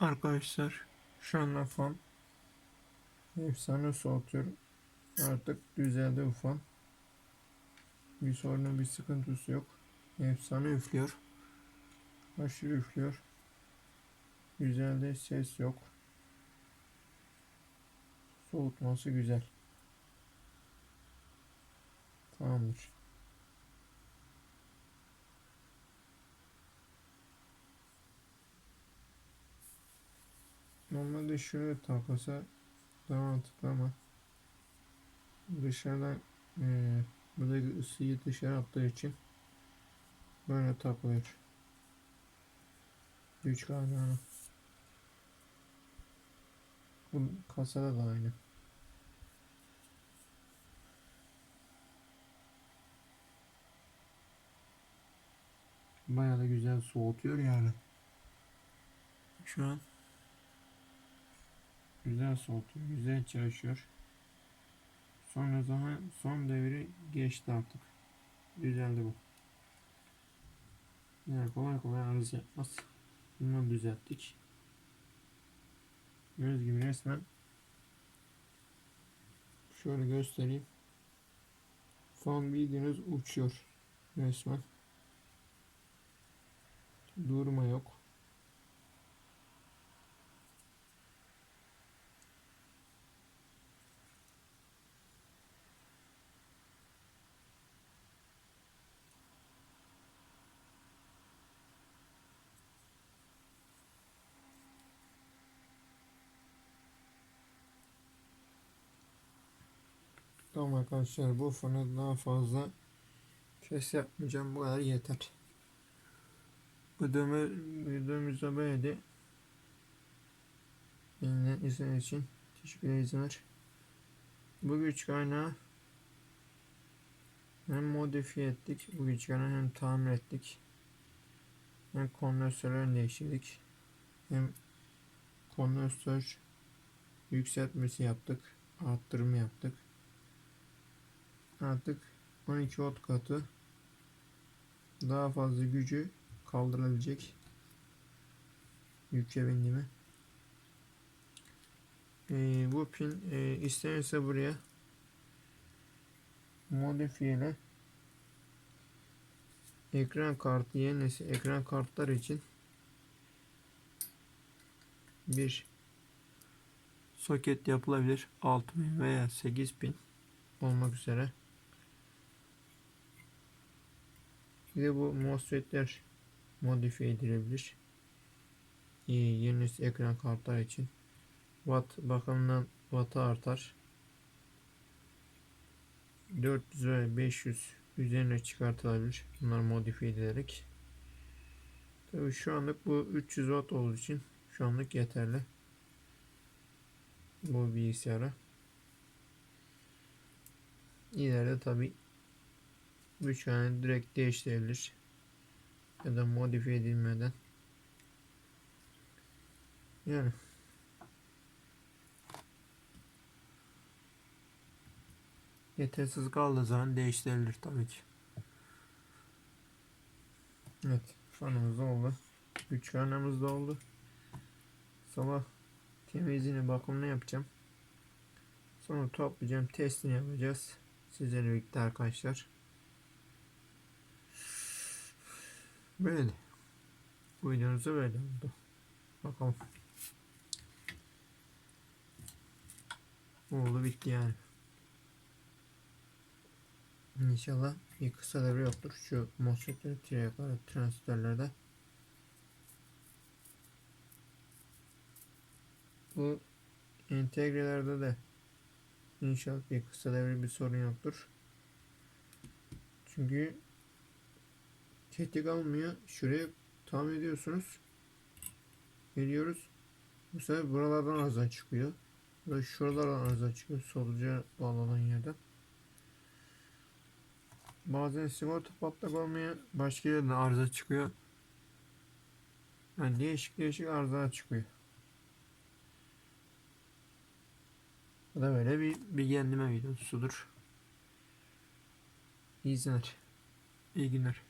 Arkadaşlar şu anda fan efsane soğutuyorum. Artık düzeldi bu fan. Bir sorunu bir sıkıntısı yok. Efsane üflüyor. Aşırı üflüyor. Güzel ses yok. Soğutması güzel. Tamamdır. Normalde şuraya takılsa daha mantıklı ama dışarıdan eee buradaki ısıyı dışarı attığı için böyle takılıyor. Güç kaynağına. Bu kasada da aynı. Bayağı da güzel soğutuyor yani. Şu an güzel soğutuyor, güzel çalışıyor. Sonra zaman son devri geçti artık. Düzeldi bu. Yani kolay kolay arıza yapmaz. Bunu düzelttik. Göz gibi resmen şöyle göstereyim. Fan bildiğiniz uçuyor resmen. Durma yok. Tamam arkadaşlar bu fanı daha fazla ses yapmayacağım. Bu kadar yeter. Videomu, videomuzda böyleydi. Yeniden izlediğiniz için teşekkür ederiz. Bu güç kaynağı hem modifiye ettik. Bu güç kaynağı hem tamir ettik. Hem kondansatörlerini değiştirdik. Hem kondansatör yükseltmesi yaptık. Arttırma yaptık. Artık 12 volt katı daha fazla gücü kaldırabilecek yüke bindimi. Ee, bu pin e, istenirse buraya modifiyeli ekran kartı yeni nesil ekran kartlar için bir soket yapılabilir 6000 veya 8000 olmak üzere. Bir de bu MOSFET'ler modifiye edilebilir. İyi, yeni nesil ekran kartlar için. Watt bakımından wattı artar. 400 ve 500 üzerine çıkartılabilir. Bunlar modifiye edilerek. Tabii şu anlık bu 300 watt olduğu için şu anlık yeterli. Bu bilgisayara. İleride tabi güç kaynağı direkt değiştirilir. Ya da modifiye edilmeden. Yani yetersiz kaldığı zaman değiştirilir tabii ki. Evet, fanımız da oldu. Kaynağımız da oldu. Sabah temizliğini bakımını yapacağım. Sonra toplayacağım, testini yapacağız. Sizlerle birlikte arkadaşlar. Böyle. Bu videomuzda böyle oldu. Bakalım. Oldu bitti yani. İnşallah bir kısa devre yoktur. Şu MOSFET'leri, triyakları, transistörlerde. Bu entegrelerde de İnşallah bir kısa devre bir sorun yoktur. Çünkü tetik almıyor. Şuraya tamir ediyorsunuz. Geliyoruz. Bu sefer buralardan arıza çıkıyor. Ve şuralardan arıza çıkıyor. Soluca bağlanan yerden. Bazen sigorta patlak olmuyor. Başka yerden arıza çıkıyor. Yani değişik değişik arızalar çıkıyor. Bu da böyle bir bilgilendirme videosudur. İyi günler. İyi günler.